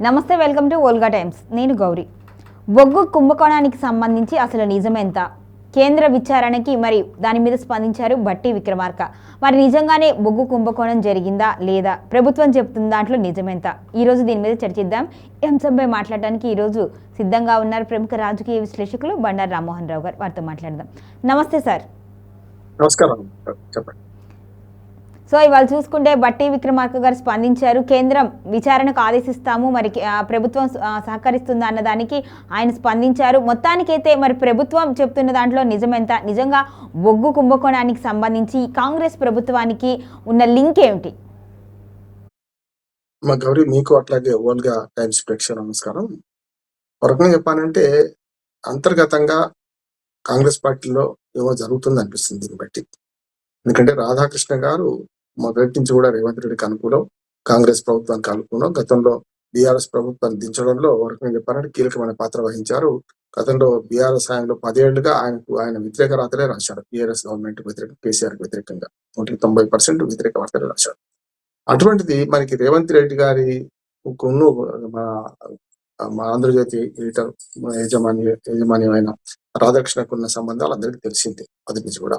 నమస్తే welcome to Olga times. నేను గౌరీ. బొగ్గు కుంభకోణానికి సంబంధించి అసలు నిజమెంత? కేంద్ర విచారణకి మరి దాని మీద స్పందించారు బట్టి విక్రమార్క. మరి నిజంగానే బొగ్గు కుంభకోణం జరిగిందా లేదా? ప్రభుత్వం చెప్తున్న దాంట్లో నిజమెంత? ఈరోజు దీని మీద చర్చిద్దాం. ఈ అంశంపై మాట్లాడడానికి ఈరోజు సిద్ధంగా ఉన్నారు ప్రముఖ రాజకీయ విశ్లేషకులు బండారు రామ్మోహన్ రావు గారు. వారితో మాట్లాడదాం. నమస్తే సార్. నమస్కారం. చెప్పండి. సో ఇవాళ చూసుకుంటే బట్టి విక్రమార్క గారు స్పందించారు. కేంద్రం విచారణకు ఆదేశిస్తాము మరి ప్రభుత్వం సహకరిస్తుందా అన్న దానికి ఆయన స్పందించారు. మొత్తానికైతే మరి ప్రభుత్వం చెప్తున్న దాంట్లో నిజమెంత? నిజంగా బొగ్గు కుంభకోణానికి సంబంధించి కాంగ్రెస్ ప్రభుత్వానికి ఉన్న లింక్ ఏమిటి? మా గౌరీ మీకు అట్లాగే ఓల్గా టైమ్స్ ప్రేక్షకు నమస్కారం. ఒక చెప్పానంటే చెప్పాలంటే అంతర్గతంగా కాంగ్రెస్ పార్టీలో ఏమో జరుగుతుంది అనిపిస్తుంది దీన్ని బట్టి. ఎందుకంటే రాధాకృష్ణ గారు మొదటి నుంచి కూడా రేవంత్ రెడ్డికి అనుకూలం కాంగ్రెస్ ప్రభుత్వానికి అనుకూలం. గతంలో బీఆర్ఎస్ ప్రభుత్వాన్ని దించడంలో ఒక రకంగా చెప్పాలంటే కీలకమైన పాత్ర వహించారు. గతంలో బీఆర్ఎస్ ఆయనలో పదేళ్ళుగా ఆయనకు ఆయన వ్యతిరేక రాతలే రాశారు. బీఆర్ఎస్ గవర్నమెంట్ వ్యతిరేక కేసీఆర్ వ్యతిరేకంగా నూటికి తొంభై పర్సెంట్ వ్యతిరేక వార్తలే రాశారు. అటువంటిది మనకి రేవంత్ రెడ్డి గారి కొన్ను మన మా ఆంధ్రజ్యోతి ఎడిటర్ యజమాని యజమాన్యమైన రాధాకృష్ణకు ఉన్న సంబంధాలు అందరికీ తెలిసిందే. అది నుంచి కూడా.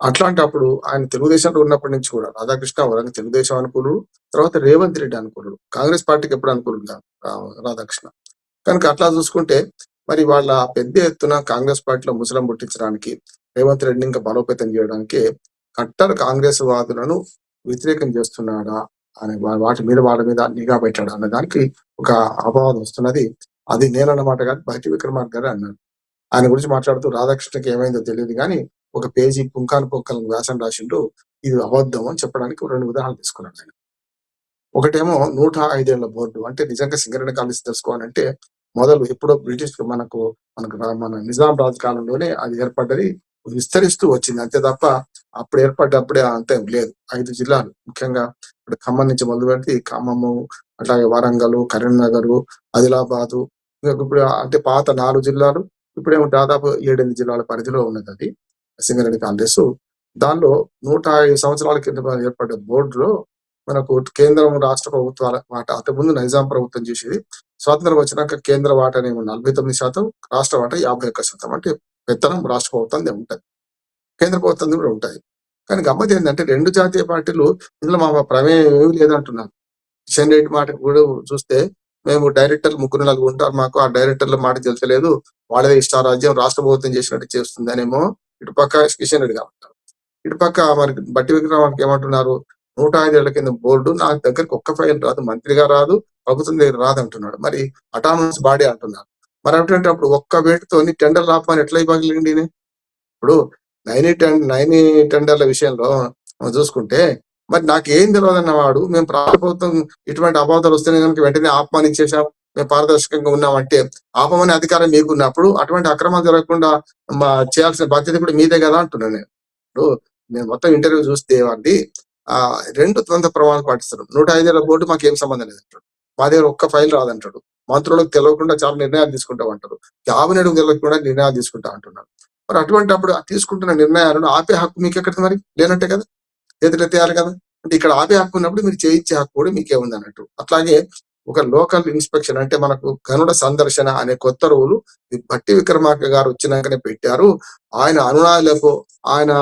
అట్లాంటప్పుడు ఆయన తెలుగుదేశంలో ఉన్నప్పటి నుంచి కూడా రాధాకృష్ణ వరంగ తెలుగుదేశం అనుకూలుడు తర్వాత రేవంత్ రెడ్డి అనుకూలుడు కాంగ్రెస్ పార్టీకి ఎప్పుడు అనుకూలుడు రాధాకృష్ణ. కనుక అట్లా చూసుకుంటే మరి వాళ్ళ పెద్ద ఎత్తున కాంగ్రెస్ పార్టీలో ముసలం పుట్టించడానికి రేవంత్ రెడ్డిని ఇంకా బలోపేతం చేయడానికి కట్టర్ కాంగ్రెస్ వాదులను వ్యతిరేకం చేస్తున్నాడా అనే వాటి మీద వాళ్ళ మీద నిఘా పెట్టాడు అనే దానికి ఒక అపవాదం వస్తున్నది. అది నేనన్నమాట కాదు బయటి విక్రమార్క గారు అన్నారు. ఆయన గురించి మాట్లాడుతూ రాధాకృష్ణకి ఏమైందో తెలియదు కానీ ఒక పేజీ పుంకాను పుంకాలను వ్యాసం రాసిండు. ఇది అబద్ధం అని చెప్పడానికి రెండు ఉదాహరణలు తీసుకున్నాడు ఆయన. ఒకటేమో నూట ఐదేళ్ళ బోర్డు. అంటే నిజంగా సింగరేణ కాలేజ్ తెలుసుకోవాలంటే మొదలు ఎప్పుడో బ్రిటిష్ మనకు మనకు మన నిజాం రాజు కాలంలోనే అది ఏర్పడ్డది. విస్తరిస్తూ వచ్చింది. అంతే తప్ప అప్పుడు ఏర్పడ్డప్పుడే అంతే లేదు. ఐదు జిల్లాలు. ముఖ్యంగా ఇప్పుడు ఖమ్మం నుంచి మొదలు పెడితే ఖమ్మము అట్లాగే వరంగల్ కరీంనగర్ ఆదిలాబాదు. ఇప్పుడు అంటే పాత నాలుగు జిల్లాలు ఇప్పుడేమో దాదాపు ఏడెనిమిది జిల్లాల పరిధిలో ఉన్నది అది సింగరేణి కాంగ్రెస్ దానిలో నూట ఐదు సంవత్సరాల కింద ఏర్పడ్డ బోర్డులో మనకు కేంద్రం రాష్ట్ర ప్రభుత్వాల వాటా అంతకుముందు నైజాం ప్రభుత్వం చేసేది స్వాతంత్రం వచ్చినాక కేంద్ర వాటానేమో నలభై తొమ్మిది శాతం రాష్ట్ర వాటా యాభై ఒక్క శాతం అంటే పెత్తనం రాష్ట్ర ప్రభుత్వం ఉంటుంది. కేంద్ర ప్రభుత్వం కూడా ఉంటాయి కానీ గమ్మత్ ఏంటంటే రెండు జాతీయ పార్టీలు ఇందులో మా ప్రమేయం ఏమి లేదంటున్నారు. కిషన్ రెడ్డి మాట కూడా చూస్తే మేము డైరెక్టర్ ముగ్గురు నలుగురు ఉంటారు మాకు ఆ డైరెక్టర్ల మాట తెలుసలేదు. వాళ్ళదే ఇష్టారాజ్యం రాష్ట్ర ప్రభుత్వం చేసినట్టు చేస్తుంది అనేమో ఇటు పక్క కిషన్ రెడ్డి గారు అంటారు. ఇటు పక్క మరి బట్టి విక్రమానికి ఏమంటున్నారు? నూట ఐదేళ్ళ కింద బోర్డు నా దగ్గరికి ఒక్క ఫైల్ రాదు మంత్రిగా రాదు ప్రభుత్వం దగ్గర రాదు అంటున్నాడు. మరి అటానమస్ బాడీ అంటున్నారు. మరి అటువంటి అప్పుడు ఒక్క వేటుతో టెండర్ రాపని ఎట్లా ఇవ్వగలిగింది ఇప్పుడు నైని టెన్ నైని టెండర్ల విషయంలో మనం చూసుకుంటే మరి నాకు ఏం తెలియదన్న వాడు మేము ప్రభుత్వం ఇటువంటి అబాధాలు వస్తేనే కనుక వెంటనే ఆహ్వానించేశాము. మేము పారదర్శకంగా ఉన్నామంటే ఆపమనే అధికారం మీకు ఉన్నప్పుడు అటువంటి అక్రమాలు జరగకుండా మా చేయాల్సిన బాధ్యత కూడా మీదే కదా అంటున్నాను నేను. ఇప్పుడు నేను మొత్తం ఇంటర్వ్యూ చూస్తే వాడి ఆ రెండు ద్వంద్వ ప్రమాణాలు పాటిస్తారు. నూట ఐదేళ్ళ బోర్డు మాకు ఏం సంబంధం లేదంటాడు. మా దగ్గర ఒక్క ఫైల్ రాదంటాడు. మంత్రులకు తెలియకుండా చాలా నిర్ణయాలు తీసుకుంటాం అంటారు క్యాబినెట్ తెలియకుండా నిర్ణయాలు తీసుకుంటా అంటున్నారు మరి అటువంటి అప్పుడు తీసుకుంటున్న నిర్ణయాలను ఆపే హక్కు మీకు ఎక్కడ మరి? లేనట్టే కదా? చేతులు ఎత్తేయాలి కదా? అంటే ఇక్కడ ఆపే హక్కు ఉన్నప్పుడు మీరు చేయించే హక్కు కూడా మీకే ఉంది అన్నట్టు అట్లాగే ఒక లోకల్ ఇన్స్పెక్షన్ అంటే మనకు గనుడ సందర్శన అనే కొత్త రూలు భట్టి విక్రమార్క గారు వచ్చినాకనే పెట్టారు. ఆయన అనునాయులకు ఆయన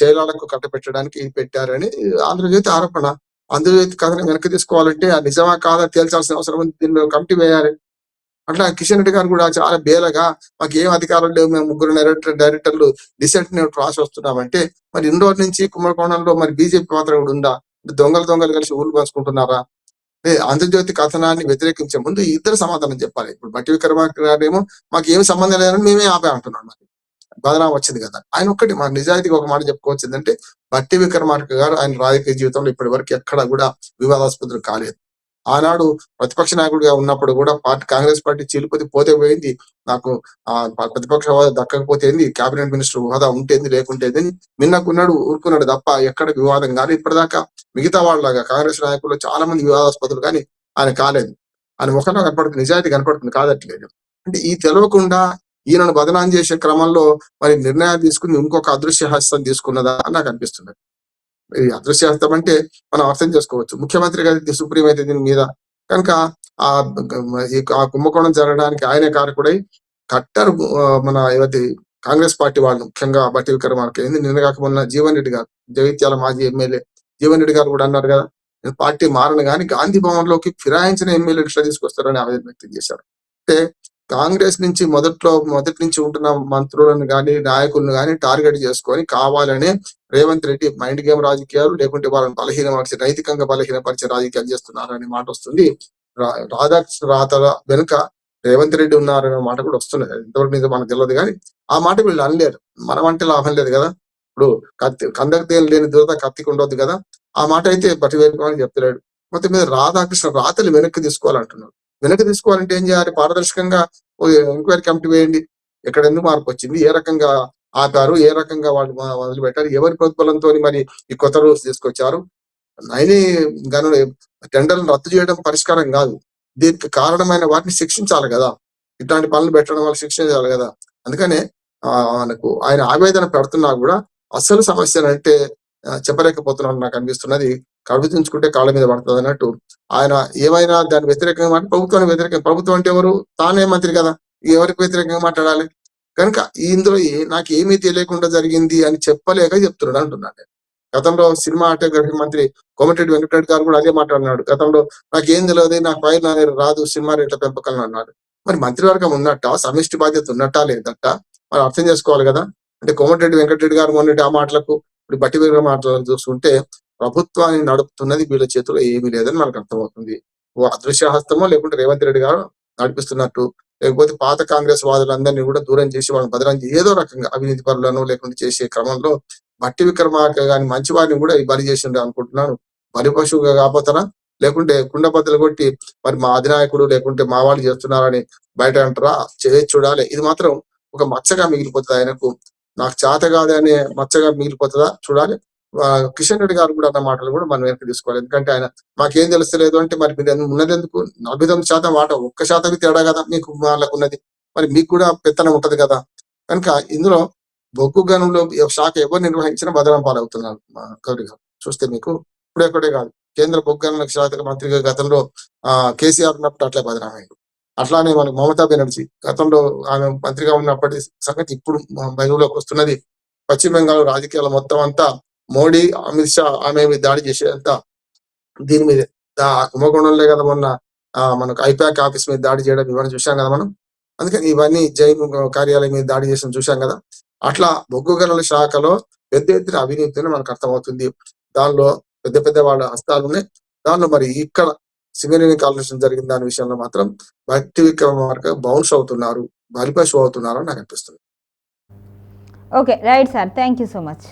చైలాలకు కట్టపెట్టడానికి ఇది పెట్టారని ఆంధ్రజ్యోతి ఆరోపణ. ఆంధ్రజ్యోతి కథను వెనక్కి తీసుకోవాలంటే ఆ నిజమా కాదా తేల్చాల్సిన అవసరం ఉంది. దీని కమిటీ వేయాలి. అట్లా కిషన్ రెడ్డి గారు కూడా చాలా బేలగా మాకు ఏం అధికారం లేవు మేము ముగ్గురు డైరెక్టర్ డైరెక్టర్లు డిసెంట్ రాసి వస్తున్నామంటే మరి ఇన్ని రోజుల నుంచి కుంభకోణంలో మరి బీజేపీ పాత్ర కూడా ఉందా? దొంగలు దొంగలు కలిసి ఊళ్ళు పంచుకుంటున్నారా? ఆంధ్రజ్యోతి కథనాన్ని వ్యతిరేకించే ముందు ఇద్దరు సమాధానం చెప్పాలి. ఇప్పుడు బట్టి విక్రమార్క గారేమో మాకు ఏం సంబంధం లేదని మేమే ఆపే అంటున్నాం మరి. బదనాం వచ్చింది కదా. ఆయన ఒక్కటి మా నిజాయితీగా ఒక మాట చెప్పుకోవచ్చు ఏంటంటే బట్టి విక్రమార్క గారు ఆయన రాజకీయ జీవితంలో ఇప్పటి వరకు ఎక్కడ కూడా వివాదాస్పదం కాలేదు. ఆనాడు ప్రతిపక్ష నాయకుడిగా ఉన్నప్పుడు కూడా పార్టీ కాంగ్రెస్ పార్టీ చీలిపోతే పోతే పోయింది. నాకు ఆ ప్రతిపక్ష హోదా దక్కకపోతే ఏంది? కేబినెట్ మినిస్టర్ హోదా ఉంటేంది లేకుంటేంది అని ఊరుకున్నాడు తప్ప ఎక్కడ వివాదం కానీ ఇప్పటిదాకా మిగతా వాళ్ళలాగా కాంగ్రెస్ నాయకులు చాలా మంది వివాదాస్పదులు కానీ ఆయన కాలేదు. ఆయన ముఖంలో కనపడుతుంది నిజాయితీ కనపడుతుంది కాదట్లేదు. అంటే ఈ తెలవకుండా ఈయనను బదనాం చేసే క్రమంలో మరి నిర్ణయాలు తీసుకుని ఇంకొక అదృశ్య హస్తం తీసుకున్నదా అని నాకు అనిపిస్తున్నది ఈ అదృశ్య అంటే మనం అర్థం చేసుకోవచ్చు. ముఖ్యమంత్రి గారి సుప్రీం అయితే దీని మీద కనుక ఆ ఈ ఆ కుంభకోణం జరగడానికి ఆయనే కారకుడై కట్టర్ మన ఏవైతే కాంగ్రెస్ పార్టీ వాళ్ళు ముఖ్యంగా బట్టి విక్రమార్క ఏంది నిన్న కాక మొన్న జీవన్ రెడ్డి గారు జగిత్యాల మాజీ ఎమ్మెల్యే జీవన్ రెడ్డి గారు కూడా అన్నారు కదా పార్టీ మారను కానీ గాంధీ భవన్లోకి ఫిరాయించిన ఎమ్మెల్యే ఇట్లా తీసుకొస్తారని ఆవేదన వ్యక్తం చేశారు. అంటే కాంగ్రెస్ నుంచి మొదట్లో మొదటి నుంచి ఉంటున్న మంత్రులను కానీ నాయకులను కానీ టార్గెట్ చేసుకొని కావాలనే రేవంత్ రెడ్డి మైండ్ గేమ్ రాజకీయాలు లేకుంటే వాళ్ళని బలహీనపరిచే నైతికంగా బలహీనపరిచే రాజకీయాలు చేస్తున్నారు అనే మాట వస్తుంది. రా- రాధాకృష్ణ రాతల వెనుక రేవంత్ రెడ్డి ఉన్నారనే మాట కూడా వస్తున్నది ఇంతవరకు ఎంతవరకు నిజం మనకు తెలియదు కానీ ఆ మాట వీళ్ళు అనలేరు. మనం అంటే లాభం లేదు కదా. ఇప్పుడు కత్తి కందకు తేలి లేని దురద కత్తికి ఉండొద్దు కదా. ఆ మాట అయితే బట్టి వేరుకోవాలని చెప్తున్నాడు మొత్తం మీద రాధాకృష్ణ రాతలు వెనక్కి తీసుకోవాలంటున్నాడు వెనక్కి తీసుకోవాలంటే ఏం చేయాలి? పారదర్శకంగా ఎంక్వైరీ కమిటీ వేయండి. ఎక్కడ ఎందుకు మార్పు వచ్చింది? ఏ రకంగా ఆపారు? ఏ రకంగా వాళ్ళు వదిలిపెట్టారు ఎవరి ప్రోద్బలంతో మరి ఈ కొత్త రూల్స్ తీసుకొచ్చారు? నైని గనులు టెండర్లను రద్దు చేయడం పరిష్కారం కాదు. దీనికి కారణమైన వాటిని శిక్షించాలి కదా. ఇట్లాంటి పనులు పెట్టడం వల్ల శిక్షించాలి కదా. అందుకనే ఆ, మనకు ఆయన ఆవేదన పెడుతున్నా కూడా అసలు సమస్య అంటే చెప్పలేకపోతున్నాను నాకు అనిపిస్తున్నది. కవితించుకుంటే కాళ్ళ మీద పడుతుంది అన్నట్టు. ఆయన ఏమైనా దాని వ్యతిరేకంగా మాట ప్రభుత్వానికి వ్యతిరేకం ప్రభుత్వం అంటే ఎవరు? తానే మంత్రి కదా. ఎవరికి వ్యతిరేకంగా మాట్లాడాలి? కనుక ఇందులో నాకు ఏమీ తెలియకుండా జరిగింది అని చెప్పలేక చెప్తున్నాడు అంటున్నాడు గతంలో సినిమా ఆటోగ్రఫీ మంత్రి కోమటిరెడ్డి వెంకటరెడ్డి గారు కూడా అదే మాట్లాడినాడు. గతంలో నాకు ఏం తెలియదు నాకు ఫైల్ అనేది రాదు సినిమా రేట్ల పెంపకం అన్నాడు. మరి మంత్రివర్గం ఉన్నట్ట? సమిష్టి బాధ్యత ఉన్నట్టా లేదట? మరి అర్థం చేసుకోవాలి కదా. అంటే కోమటిరెడ్డి వెంకటరెడ్డి గారు మొన్నటి ఆ మాటలకు ఇప్పుడు బట్టి మాటలు చూసుకుంటే చూస్తుంటే ప్రభుత్వాన్ని నడుపుతున్నది వీళ్ళ చేతిలో ఏమీ లేదని మనకు అర్థమవుతుంది. ఓ అదృశ్య హస్తమో లేకుంటే రేవంత్ రెడ్డి గారు నడిపిస్తున్నట్టు లేకపోతే పాత కాంగ్రెస్ వాదులందరినీ కూడా దూరం చేసి వాళ్ళని బదలం ఏదో రకంగా అవినీతి పరులను లేకుంటే చేసే క్రమంలో బట్టి విక్రమార్క గాని మంచి వారిని కూడా బలి చేసిండు అనుకుంటున్నాను. బలి పశువుగా కాపోతారా లేకుంటే కుండ బద్దలు కొట్టి మరి మా అధినాయకుడు లేకుంటే మా వాళ్ళు చేస్తున్నారని బయట అంటారా? చేసి చూడాలి. ఇది మాత్రం ఒక మచ్చగా మిగిలిపోతుంది ఆయనకు. నాకు చేత కాదు మచ్చగా మిగిలిపోతుందా? చూడాలి. కిషన్ రెడ్డి గారు కూడా అన్న మాటలు కూడా మనం వెనక్కి తీసుకోవాలి. ఎందుకంటే ఆయన మాకేం తెలుస్తలేదు అంటే మరి మీరు ఉన్నది ఎందుకు నలభై తొమ్మిది శాతం వాట ఒక్క శాతం తేడా కదా మీకు వాళ్ళకు ఉన్నది. మరి మీకు కూడా పెత్తనం ఉంటది కదా. కనుక ఇందులో బొగ్గు గనులు శాఖ ఎవరు నిర్వహించినా భద్రం పాలవుతున్నారు మా గౌరీ గారు. చూస్తే మీకు ఇప్పుడే ఒకటే కాదు. కేంద్ర బొగ్గు గనుల శాఖ మంత్రిగా గతంలో ఆ కేసీఆర్ ఉన్నప్పుడు అట్లే బదనామయ్యాడు అట్లానే మనకు మమతా బెనర్జీ గతంలో ఆమె మంత్రిగా ఉన్నప్పటి సంగతి ఇప్పుడు బయలులోకి వస్తున్నది. పశ్చిమ బెంగాల్ రాజకీయాల మొత్తం అంతా మోడీ అమిత్ షా ఆమె మీద దాడి చేసేదంతా దీని మీద. ఆ కుంభకోణంలో కదా మొన్న మనకు ఐపాక్ ఆఫీస్ మీద దాడి చేయడం ఇవన్నీ చూసాం కదా మనం. అందుకని ఇవన్నీ జైన్ కార్యాలయం మీద దాడి చేసిన చూసాం కదా. అట్లా బొగ్గు గనుల శాఖలో పెద్ద ఎత్తున అవినీతిని మనకు అర్థమవుతుంది. దానిలో పెద్ద పెద్ద వాళ్ళ హస్తాలు ఉన్నాయి దానిలో మరి ఇక్కడ సింగరేణి కాలుష్యం జరిగిన దాని విషయంలో మాత్రం భక్తి విక్రమార్క బౌన్స్ అవుతున్నారు బలిపశు అవుతున్నారు అని నాకు అనిపిస్తుంది. Okay right sir. Thank you so much.